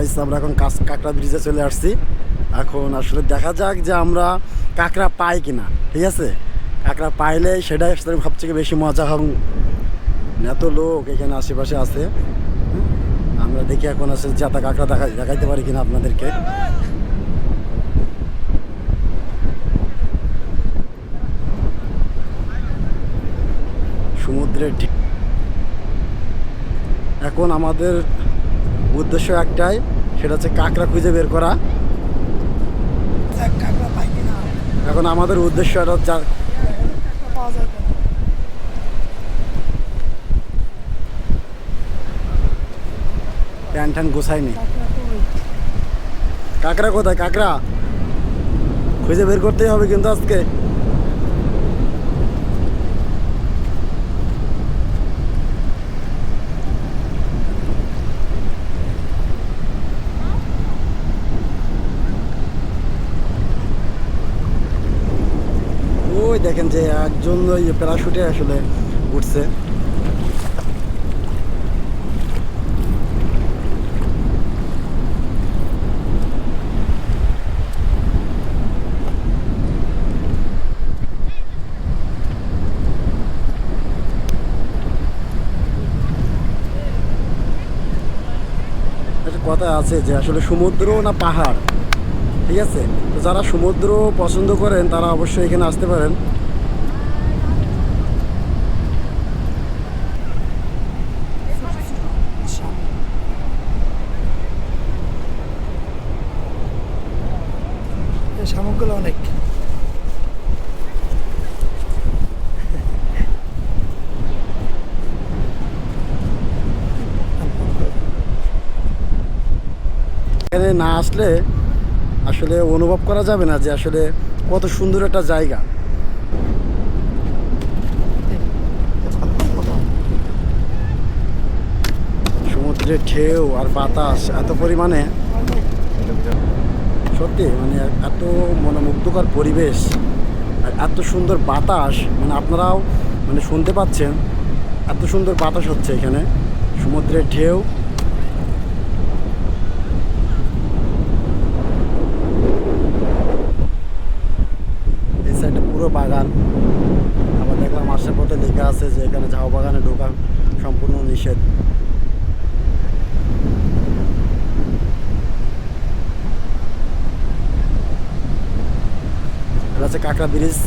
Guys আমরা এখন কাঁকড়া ব্রিজে চলে আসছি। এখন আসলে দেখা যাক যে আমরা কাঁকড়া পাই কিনা, ঠিক আছে? কাঁকড়া পাইলে সেটাই আসলে সবথেকে বেশি মজা হবে এত লোক এখানে আশেপাশে আছে। আমরা দেখি এখন আসলে যাতা কাঁকড়া দেখা দেখাইতে পারি কিনা আপনাদেরকে। সমুদ্রের এখন আমাদের উদ্দেশ্য একটাই, সেটা হচ্ছে কাঁকড়া খুঁজে বের করা। এখন আমাদের উদ্দেশ্য এটা প্যান ট্যান গোছায়নি। কাঁকড়া কোথায়? কাঁকড়া? খুঁজে বের করতেই হবে কিন্তু আজকে ওই দেখেন যে একজন ওই প্যারাশুটে আসলে উঠছে। কথা আছে যে আসলে সমুদ্র না পাহাড়? ঠিক আছে? তো যারা সমুদ্র পছন্দ করেন তারা অবশ্যই এখানে আসতে পারেন। শামুকগুলো অনেক। এখানে না আসলে আসলে অনুভব করা যাবে না যে আসলে কত সুন্দর একটা জায়গা। সমুদ্রের ঢেউ আর বাতাস এত পরিমাণে। সত্যি মানে এত মনোমুগ্ধকর পরিবেশ আর এত সুন্দর বাতাস মানে আপনারাও মানে শুনতে পাচ্ছেন, এত সুন্দর বাতাস হচ্ছে এখানে। সমুদ্রের ঢেউ পুরো বাগান। আবার দেখলাম আশেপাশে লেখা আছে যে এখানে ঝাউ বাগানে ঢোকা সম্পূর্ণ নিষেধ। এটা হচ্ছে কাঁকড়া ব্রিজ।